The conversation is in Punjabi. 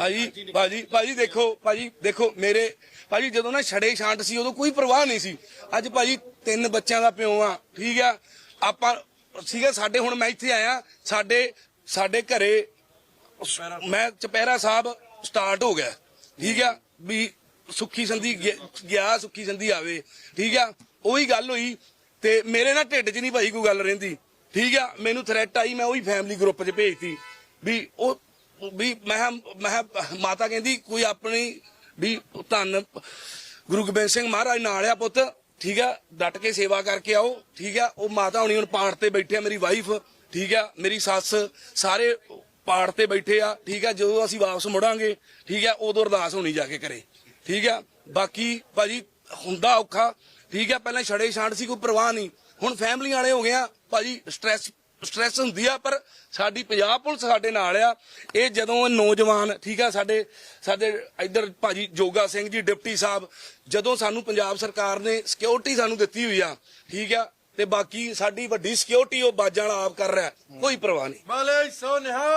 ਭਾਜੀ ਭਾਜੀ ਭਾਜੀ ਦੇਖੋ ਭਾਜੀ ਦੇਖੋ ਮੇਰੇ ਭਾਜੀ ਜਦੋਂ ਨਾ ਛੜੇ ਛਾਂਟ ਸੀ ਉਦੋਂ ਕੋਈ ਪਰਵਾਹ ਨਹੀਂ ਸੀ। ਅੱਜ ਭਾਜੀ ਤਿੰਨ ਬੱਚਿਆਂ ਦਾ ਪਿਓ ਆ ਠੀਕ ਆ? ਆਪਾਂ ਸੀਗਾ ਸਾਡੇ ਹੁਣ ਮੈਂ ਇੱਥੇ ਆਇਆ ਸਾਡੇ ਸਾਡੇ ਘਰੇ ਮੈਂ ਚਪੈਰਾ ਸਾਹਿਬ ਸਟਾਰਟ ਹੋ ਗਿਆ ਠੀਕ ਆ? ਵੀ ਸੁੱਖੀ ਸੰਧੀ ਗਿਆ ਸੁੱਖੀ ਸੰਧੀ ਆਵੇ ਠੀਕ ਆ? ਉਹੀ ਗੱਲ ਹੋਈ ਤੇ ਮੇਰੇ ਨਾਲ ਢਿੱਡ 'ਚ ਨਹੀਂ ਭਾਈ ਕੋਈ ਗੱਲ ਰਹਿੰਦੀ ਠੀਕ ਆ? ਮੈਨੂੰ ਥ੍ਰੈਟ ਆਈ ਮੈਂ ਉਹੀ ਫੈਮਿਲੀ ਗਰੁੱਪ 'ਚ ਭੇਜਤੀ ਵੀ ਉਹ ਵੀ ਮੈਂ ਕਿਹਾ- ਮੈਂ ਮਾਤਾ ਕਹਿੰਦੀ, ਕੋਈ ਆਪਣੀ ਵੀ ਧੰਨ ਗੁਰੂ ਗੋਬਿੰਦ ਸਿੰਘ ਮਹਾਰਾਜ ਨਾਲ ਆ ਪੁੱਤ, ਠੀਕ ਆ, ਡਟ ਕੇ ਸੇਵਾ ਕਰਕੇ ਆਓ, ਠੀਕ ਆ, ਉਹ ਮਾਤਾ ਹੁਣੀ ਹੁਣ ਪਾਠ ਤੇ ਬੈਠੇ ਆ, ਮੇਰੀ ਵਾਈਫ ਠੀਕ ਆ, ਮੇਰੀ ਸੱਸ, ਸਾਰੇ ਪਾਠ ਤੇ ਬੈਠੇ ਆ, ਠੀਕ ਆ, ਜਦੋਂ ਅਸੀਂ ਵਾਪਸ ਮੁੜਾਂਗੇ, ਠੀਕ ਆ, ਉਦੋਂ ਅਰਦਾਸ ਹੋਣੀ ਜਾ ਕੇ ਕਰੇ, ਠੀਕ ਆ, ਬਾਕੀ ਭਾਜੀ ਹੁੰਦਾ ਔਖਾ, ਠੀਕ ਆ, ਪਹਿਲਾਂ ਛੜੇ ਛਾਂਡ ਸੀ, ਕੋਈ ਪਰਵਾਹ ਨਹੀਂ, ਹੁਣ ਫੈਮਲੀ ਵਾਲੇ ਹੋ ਗਏ ਆ, ਭਾਜੀ ਸਟ੍ਰੈਸ ਸਟ੍ਰੈਸ ਹੁੰਦੀ ਆ, ਪਰ ਸਾਡੀ ਪੰਜਾਬ ਪੁਲਿਸ ਸਾਡੇ ਨਾਲ ਆ। ਇਹ ਜਦੋਂ ਨੌਜਵਾਨ, ਠੀਕ ਆ, ਸਾਡੇ ਸਾਡੇ ਇੱਧਰ ਭਾਜੀ ਜੋਗਾ ਸਿੰਘ ਜੀ, ਡਿਪਟੀ ਸਾਹਿਬ, ਜਦੋਂ ਸਾਨੂੰ ਪੰਜਾਬ ਸਰਕਾਰ ਨੇ ਸਿਕਿਉਰਿਟੀ ਸਾਨੂੰ ਦਿੱਤੀ ਹੋਈ ਆ, ਠੀਕ ਆ, ਤੇ ਬਾਕੀ ਸਾਡੀ ਵੱਡੀ ਸਿਕਿਉਰਿਟੀ ਉਹ ਬਾਜਾਂ ਵਾਲਾ ਆਪ ਕਰ ਰਿਹਾ, ਕੋਈ ਪਰਵਾਹ ਨਹੀਂ। ਬਲੇ ਸੋ ਨਿਹਾਲ